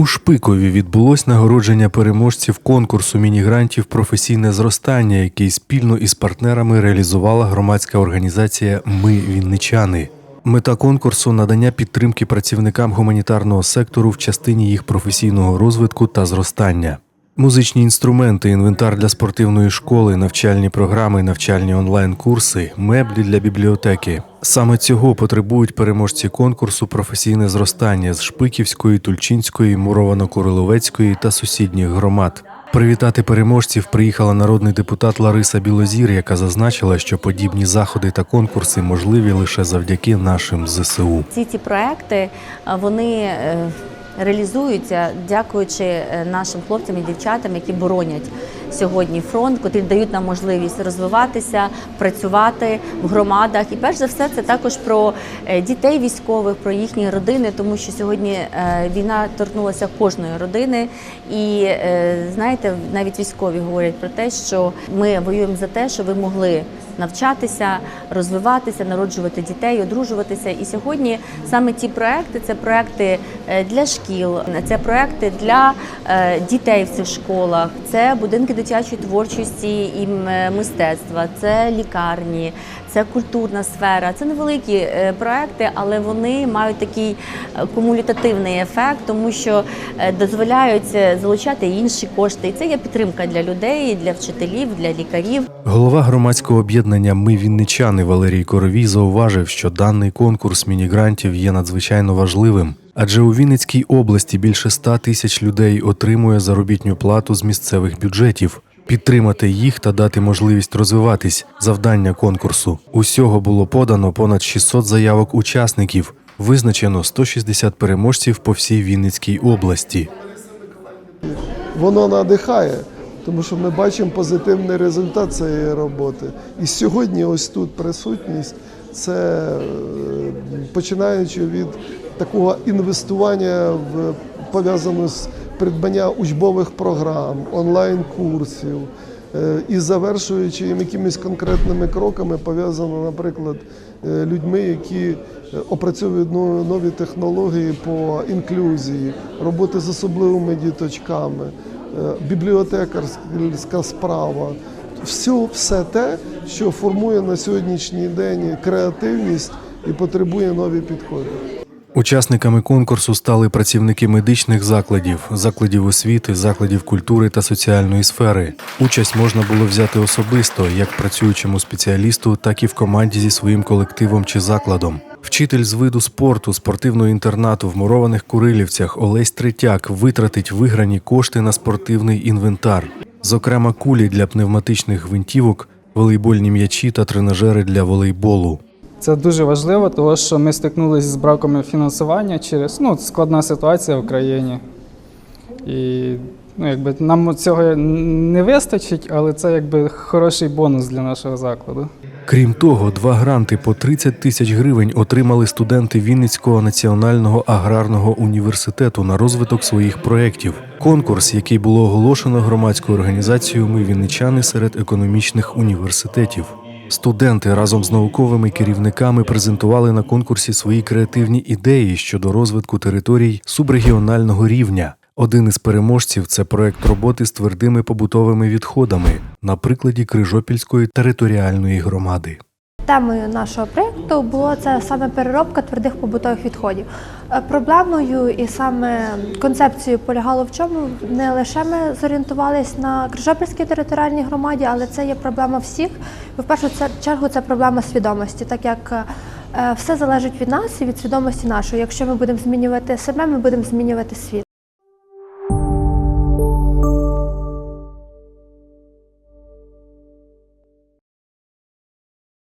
У Шпикові відбулось нагородження переможців конкурсу мінігрантів професійне зростання, який спільно із партнерами реалізувала громадська організація Ми Вінничани. Мета конкурсу надання підтримки працівникам гуманітарного сектору в частині їх професійного розвитку та зростання. Музичні інструменти, інвентар для спортивної школи, навчальні програми, навчальні онлайн-курси, меблі для бібліотеки. Саме цього потребують переможці конкурсу професійне зростання з Шпиківської, Тульчинської, Муровано-Кориловецької та сусідніх громад. Привітати переможців приїхала народний депутат Лариса Білозір, яка зазначила, що подібні заходи та конкурси можливі лише завдяки нашим ЗСУ. Ці ці проекти вони е, реалізуються дякуючи е, нашим хлопцям і дівчатам, які боронять сьогодні фронт, котрі дають нам можливість розвиватися, працювати в громадах. І перш за все, це також про е, дітей військових, про їхні родини, тому що сьогодні е, війна торкнулася кожної родини. І знаєте, навіть військові говорять про те, що ми воюємо за те, що ви могли навчатися, розвиватися, народжувати дітей, одружуватися. І сьогодні саме ті проекти це проекти е, для шкіл, це проекти для е, дітей в цих школах, це будинки дитячої творчості і е, мистецтва, це лікарні, це культурна сфера. Це невеликі е, проекти, але вони мають такий е, кумулятивний ефект, тому що е, дозволяють залучати інші кошти. І це є підтримка для людей, для вчителів, для лікарів. Голова громадського об'єднання Ми Вінничани Валерій Коровій зауважив, що даний конкурс мінігрантів є надзвичайно важливим, адже у Вінницькій області більше 100 тисяч людей отримує заробітню плату з місцевих бюджетів. Підтримати їх та дати можливість розвиватись завдання конкурсу. Усього було подано понад 600 заявок учасників. Визначено 160 переможців по всій Вінницькій області. воно надихає, тому що ми бачимо позитивний результат цієї роботи. І сьогодні ось тут присутність це е, починаючи від такого інвестування в пов'язано з придбання учбових програм, онлайн-курсів. е, І завершуючи їм якимись конкретними кроками, пов'язано, наприклад, е, людьми, які е, опрацьовують нові технології по інклюзії, роботи з особливими діточками, бібліотекарська справа. Все, все те, що формує на сьогоднішній день креативність і потребує нові підходи. Учасниками конкурсу стали працівники медичних закладів, закладів освіти, закладів культури та соціальної сфери. Участь можна було взяти особисто, як працюючому спеціалісту, так і в команді зі своїм колективом чи закладом. Вчитель з виду спорту спортивного інтернату в мурованих Курилівцях Олесь Третяк витратить виграні кошти на спортивний інвентар, зокрема кулі для пневматичних гвинтівок, волейбольні м'ячі та тренажери для волейболу. Це дуже важливо, тому що ми стикнулися з браком фінансування через ну, складна ситуація в країні. І ну, якби, нам цього не вистачить, але це якби хороший бонус для нашого закладу. Крім того, два гранти по 30 тисяч гривень отримали студенти Вінницького національного аграрного університету на розвиток своїх проєктів. Конкурс, який було оголошено громадською організацією Ми Вінничани серед економічних університетів. Студенти разом з науковими керівниками презентували на конкурсі свої креативні ідеї щодо розвитку територій субрегіонального рівня. Один із переможців це проект роботи з твердими побутовими відходами на прикладі Крижопільської територіальної громади. Темою нашого проєкту було це саме переробка твердих побутових відходів. Е, Проблемою і саме концепцією полягало в чому не лише ми зорієнтувалися на Крижопільській територіальній громаді, але це є проблема всіх. В першу чергу це проблема свідомості, так як е, все залежить від нас і від свідомості нашої. Якщо ми будемо змінювати себе, ми будемо змінювати світ.